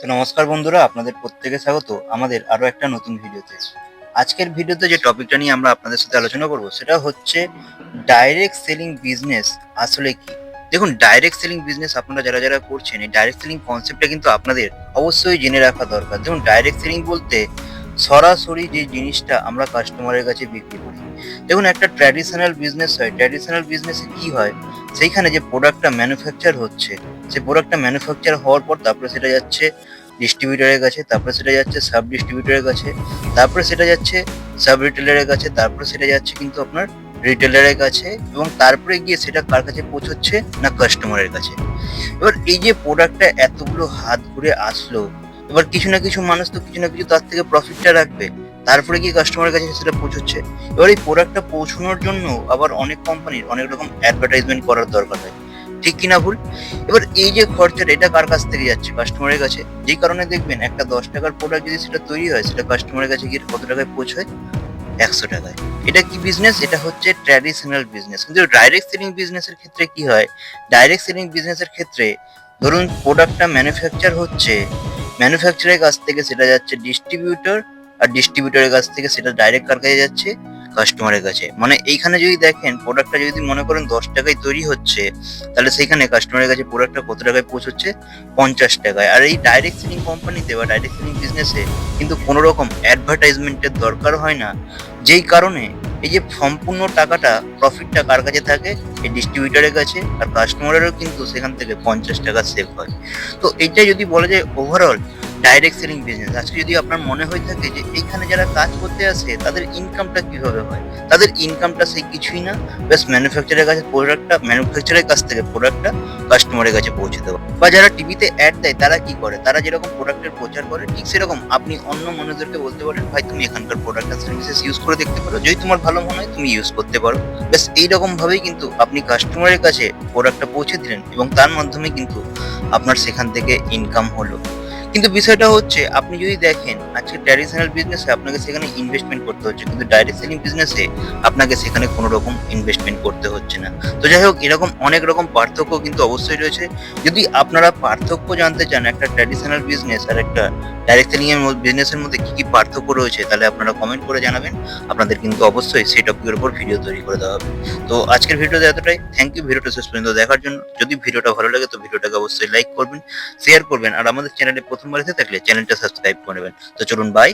তো নমস্কার বন্ধুরা, আপনাদের প্রত্যেকে স্বাগত আমাদের আরও একটা নতুন ভিডিওতে। আজকের ভিডিওতে যে টপিকটা নিয়ে আমরা আপনাদের সাথে আলোচনা করব, সেটা হচ্ছে ডাইরেক্ট সেলিং বিজনেস আসলে কি? দেখুন ডাইরেক্ট সেলিং বিজনেস আপনারা যারা যারা করছেন, এই ডাইরেক্ট সেলিং কনসেপ্টটা কিন্তু আপনাদের অবশ্যই জেনে রাখা দরকার। দেখুন ডাইরেক্ট সেলিং বলতে সরাসরি যে জিনিসটা আমরা কাস্টমারের কাছে বিক্রি করি। দেখুন, একটা ট্র্যাডিশনাল বিজনেস হয় ট্র্যাডিশনাল বিজনেসে কি হয়? সেইখানে যে প্রোডাক্টটা ম্যানুফ্যাকচার হচ্ছে সেই প্রোডাক্টটা ম্যানুফ্যাকচার হওয়ার পর তারপরে সেটা যাচ্ছে ডিস্ট্রিবিউটারের কাছে, তারপরে সেটা যাচ্ছে সাব ডিস্ট্রিবিউটারের কাছে, তারপরে সেটা যাচ্ছে সাব রিটেলারের কাছে, তারপরে সেটা যাচ্ছে কিন্তু আপনার রিটেলারের কাছে এবং তারপরে গিয়ে সেটা কার কাছে পৌঁছচ্ছে? না কাস্টমারের কাছে। এবার এই যে প্রোডাক্টটা এতগুলো হাত ঘুরে আসলো এবার কিছু না কিছু মানুষ তো কিছু না কিছু তার থেকে প্রফিটটা রাখবে। তারপরে গিয়ে কাস্টমারের কাছে সেটা পৌঁছচ্ছে। এবার এই প্রোডাক্টটা পৌঁছানোর জন্য আবার অনেক কোম্পানির অনেক রকম অ্যাডভার্টাইজমেন্ট করার দরকার হয়। ঠিক কিনা ভুল? এবার এই যে খরচাটা, এটা কার কাছ থেকে যাচ্ছে? কাস্টমারের কাছে। যেই কারণে দেখবেন একটা দশ টাকার প্রোডাক্ট যদি সেটা তৈরি হয়, সেটা কাস্টমারের কাছে গিয়ে কত টাকায় পৌঁছয়? একশো টাকায়। এটা কি বিজনেস এটা হচ্ছে ট্র্যাডিশনাল বিজনেস কিন্তু ডাইরেক্ট সেলিং বিজনেসের ক্ষেত্রে কি হয়? ডাইরেক্ট সেলিং বিজনেসের ক্ষেত্রে ধরুন প্রোডাক্টটা ম্যানুফ্যাকচার হচ্ছে ম্যানুফ্যাকচারের কাছ থেকে সেটা যাচ্ছে ডিস্ট্রিবিউটর আর ডিস্ট্রিবিউটরের কাছ থেকে সেটা ডাইরেক্ট কার কাছে যাচ্ছে? কাস্টমারের কাছে। মানে এইখানে যদি দেখেন প্রোডাক্টটা যদি মনে করেন দশ টাকায় তৈরি হচ্ছে, তাহলে সেইখানে কাস্টমারের কাছে প্রোডাক্টটা কত টাকায় পৌঁছচ্ছে? পঞ্চাশ টাকায়। আর এই ডাইরেক্ট সেলিং কোম্পানিতে বা ডাইরেক্ট সেলিং বিজনেসে কিন্তু কোনো রকম অ্যাডভার্টাইজমেন্টের দরকার হয় না। যেই কারণে এই যে সম্পূর্ণ টাকাটা প্রফিটটা কার কাছে থাকে? এই ডিস্ট্রিবিউটারের কাছে আর কাস্টমারেরও কিন্তু সেখান থেকে পঞ্চাশ টাকা সেভ হয়। তো এটা যদি বলা যায় ওভারঅল ডাইরেক্ট সেলিং বিজনেস আজকে যদি আপনার মনে হয়ে থাকে যে এখানে যারা কাজ করতে আসে, তাদের ইনকামটা কীভাবে হয়? তাদের ইনকামটা সেই কিছুই না। ব্যাস ম্যানুফ্যাকচারের কাছে প্রোডাক্টটা ম্যানুফ্যাকচারের কাছ থেকে প্রোডাক্টটা কাস্টমারের কাছে পৌঁছে দেওয়া। বা যারা টিভিতে অ্যাড দেয়, তারা কি করে? তারা যেরকম প্রোডাক্টের প্রচার করে, ঠিক সেরকম আপনি অন্য মানুষদেরকে বলতে পারেন, ভাই, তুমি এখানকার প্রোডাক্ট আর সার্ভিসেস ইউজ করে দেখতে পারো। যদি তোমার ভালো মনে হয়, তুমি ইউজ করতে পারো। ব্যাস এইরকমভাবেই কিন্তু আপনি কাস্টমারের কাছে প্রোডাক্টটা পৌঁছে দিলেন এবং তার মাধ্যমে কিন্তু আপনার সেখান থেকে ইনকাম হলো। কিন্তু বিষয়টা হচ্ছে, আপনি যদি দেখেন, আজকে ট্র্যাডিশনাল বিজনেসে আপনাকে সেখানে ইনভেস্টমেন্ট করতে হচ্ছে, কিন্তু ডাইরেক্ট সেলিং বিজনেসে আপনাকে সেখানে কোনো রকম ইনভেস্টমেন্ট করতে হচ্ছে না। তো যাই হোক, এরকম অনেক রকম পার্থক্য কিন্তু অবশ্যই রয়েছে। যদি আপনারা পার্থক্য জানতে চান, একটা ট্র্যাডিশনাল বিজনেস আর একটা ডাইরেক্ট সেলিং এর বিজনেসের মধ্যে কি কি পার্থক্য রয়েছে, তাহলে আপনারা কমেন্ট করে জানাবেন। আপনাদের কিন্তু অবশ্যই সেই টপিকের উপর ভিডিও তৈরি করে দেওয়া হবে। তো আজকের ভিডিওতে এতটাই। থ্যাংক ইউ ভিডিওটা শেষ পর্যন্ত দেখার জন্য। যদি ভিডিওটা ভালো লাগে, তো ভিডিওটাকে অবশ্যই লাইক করবেন শেয়ার করবেন, আর আমাদের চ্যানেলে প্রথমবার এসে থাকলে চ্যানেলটা সাবস্ক্রাইব করে নেবেন। তো চলুন বাই